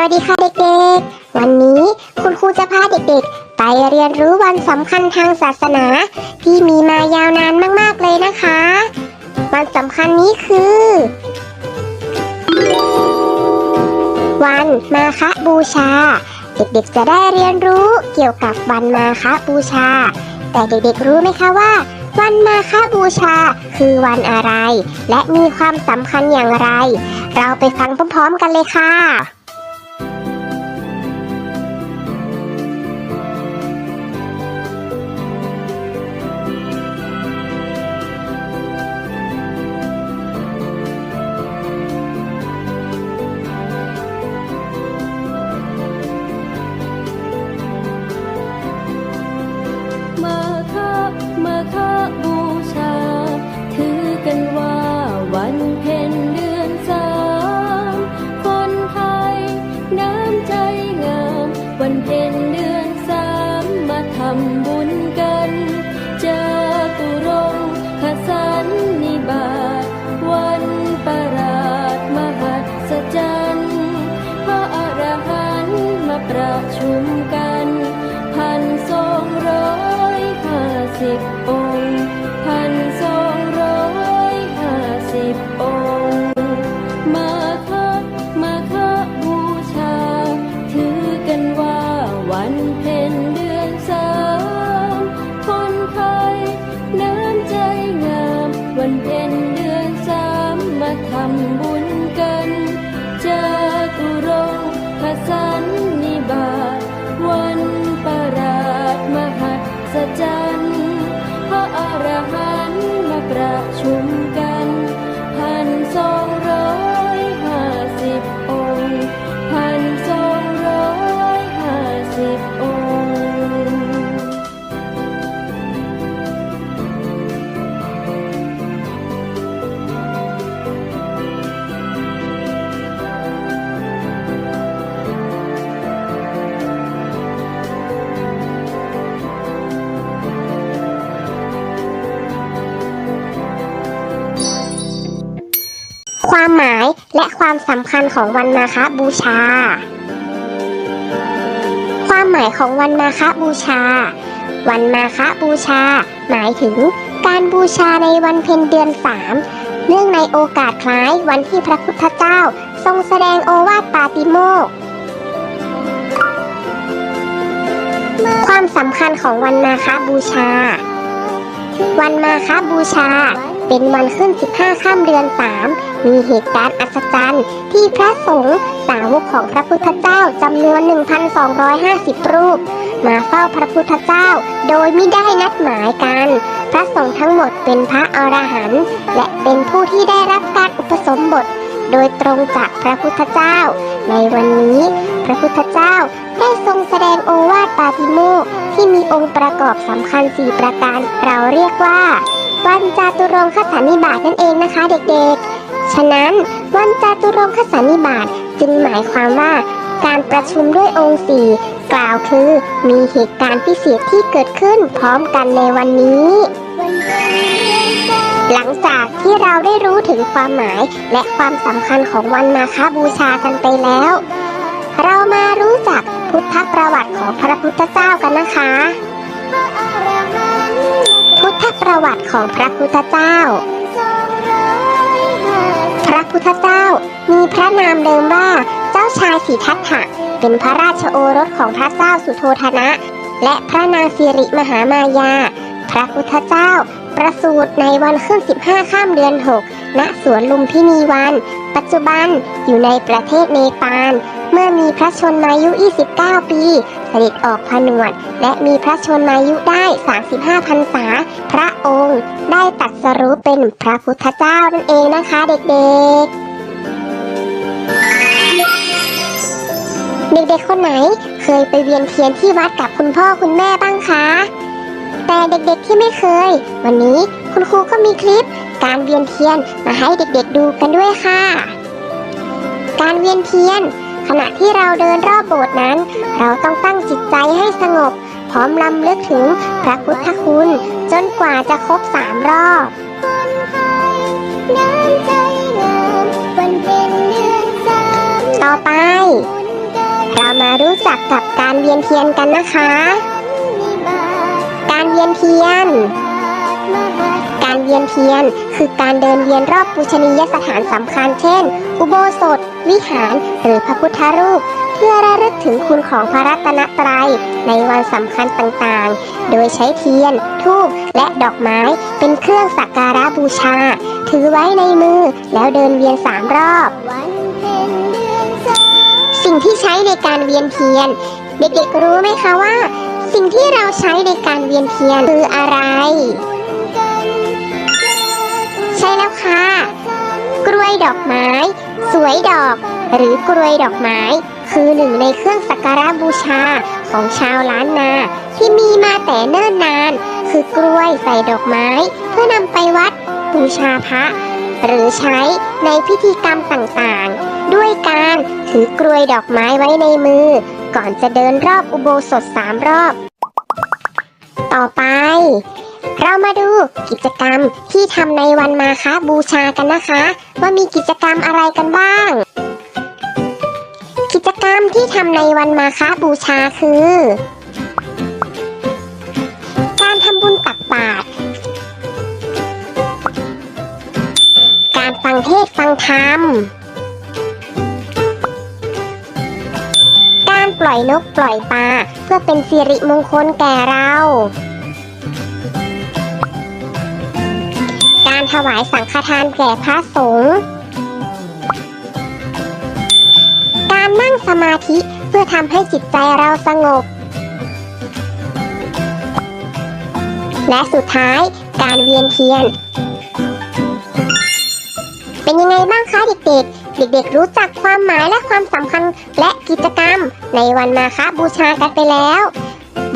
วัสดีค่ะเด็กๆ วันนี้คุณครูจะพาเด็กๆ ไปเรียนรู้วันสำคัญทางศาสนา ที่มีมายาวนานมากๆเลยนะคะ วันสำคัญนี้คือ วันมาฆบูชา เด็กๆจะได้เรียนรู้เกี่ยวกับวันมาฆบูชา แต่เด็กๆรู้ไหมคะว่า วันมาฆบูชาคือวันอะไร และมีความสำคัญอย่างไร เราไปฟังพร้อมๆกันเลยค่ะ ห้า ความหมายและความสำคัญของวันมาฆบูชา ความหมายของวันมาฆบูชา วันมาฆบูชา หมายถึง การบูชาในวันเพ็ญเดือนสามเนื่องในโอกาสคล้ายวันที่พระพุทธเจ้า ทรงแสดงโอวาทปาติโมกความสำคัญของวันมาฆบูชา วันมาฆบูชา เป็นวันขึ้น 15ค่ำเดือน 3 มีเหตุการณ์อัศจรรย์ ที่พระสงฆ์สาวกของพระพุทธเจ้าจำนวน 1,250 รูป มาเฝ้าพระพุทธเจ้า โดยไม่ได้นัดหมายกัน พระสงฆ์ทั้งหมดเป็นพระอรหันต์และเป็นผู้ที่ได้รับการอุปสมบท โดยตรงจากพระพุทธเจ้า ในวันนี้ พระพุทธเจ้าได้ทรงแสดงโอวาทปาติโมกที่มีองค์ประกอบสำคัญ 4 ประการเราเรียกว่า วันจาตุรงคสันนิบาตนั่นเองนะคะเด็กๆ ฉะนั้นวันจาตุรงคสันนิบาตจึงหมายความว่าการประชุมด้วยองค์สี่กล่าวคือ มีเหตุการณ์พิเศษที่เกิดขึ้นพร้อมกันในวันนี้ หลังจากที่เราได้รู้ถึงความหมายและความสำคัญของวันมาฆบูชากันไปแล้ว เรามารู้จักพุทธประวัติของพระพุทธเจ้ากันนะคะ ประวัติของพระพุทธเจ้า พระพุทธเจ้ามีพระนามเดิมว่าเจ้าชายสิทธัตถะเป็นพระราชโอรสของพระเจ้าสุโธธนะ และพระนางสิริมหามายา พระพุทธเจ้าประสูติในวันขึ้น 15 ข้ามเดือน 6 ณ สวนลุมพินีวัน ปัจจุบันอยู่ในประเทศเนปาล เมื่อมีพระชนมายุ 29 ปี เสด็จออกผนวด และมีพระชนมายุได้ 35พรรษา พระองค์ได้ตัดสรู้เป็นพระพุทธเจ้านั่นเองนะคะเด็กๆเด็กๆคนไหนเคยไปเวียนเทียนที่วัดกับคุณพ่อคุณแม่บ้างคะ แต่เด็กๆที่ไม่เคย วันนี้คุณครูก็มีคลิป การเวียนเทียนมาให้เด็กๆดูกันด้วยค่ะ การเวียนเทียน ขณะที่เราเดินรอบโบสถ์นั้น เราต้องตั้งจิตใจให้สงบ พร้อมลำลึกถึงพระพุทธคุณ จนกว่าจะครบสามรอบต่อไป เรู้จักกับการเวียนเทียนกันนะคะ การเวียนเทียน การเวียนเทียน คือการเดินเวียนรอบปูชนียสถานสำคัญเช่น อุโบสถ วิหาร หรือพระพุทธรูป เพื่อระลึกถึงคุณของพระรัตนตรัย ในวันสำคัญต่างๆ โดยใช้เทียนธูปและดอกไม้เป็นเครื่องสักการะบูชา ถือไว้ในมือแล้วเดินเวียนสามรอบ สิ่งที่ใช้ในการเวียนเทียน เด็กๆรู้ไหมคะว่าสิ่งที่เราใช้ในการเวียนเทียนคืออะไร ดอกไม้ สวยดอก หรือกล้วยดอกไม้ คือหนึ่งในเครื่องสักการะบูชาของชาวล้านนา ที่มีมาแต่เนิ่นนาน คือกล้วยใส่ดอกไม้ เพื่อนำไปวัดบูชาพระ หรือใช้ในพิธีกรรมต่างๆ ด้วยการถือกลวยดอกไม้ไว้ในมือ ก่อนจะเดินรอบอุโบสถสามรอบ ต่อไป เรามาดูกิจกรรมที่ทำในวันมาคบูชากันนะคะ ว่ามีกิจกรรมอะไรกันบ้าง กิจกรรมที่ทำในวันมาคบูชาคือ การทำบุญตักบาตรการฟังเทศฟังธรรมการปล่อยนกปล่อยปลาเพื่อเป็นสิริมงคลแก่เรา ถวายสังฆทานแก่พระสงฆ์การนั่งสมาธิเพื่อทำให้จิตใจเราสงบ และสุดท้ายการเวียนเทียน เป็นยังไงบ้างคะเด็กๆ เด็กๆ รู้จักความหมายและความสำคัญและกิจกรรมในวันมาฆบูชากันไปแล้ว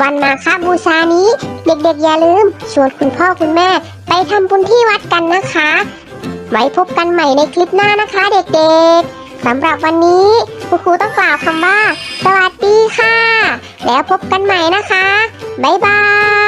วันมาฆบูชานี้ เด็กๆอย่าลืม ชวนคุณพ่อคุณแม่ ไปทำบุญที่วัดกันนะคะ ไว้พบกันใหม่ในคลิปหน้านะคะเด็กๆสำหรับวันนี้คุณครูต้องกล่าวคำว่า สวัสดีค่ะ แล้วพบกันใหม่นะคะ บ๊ายบาย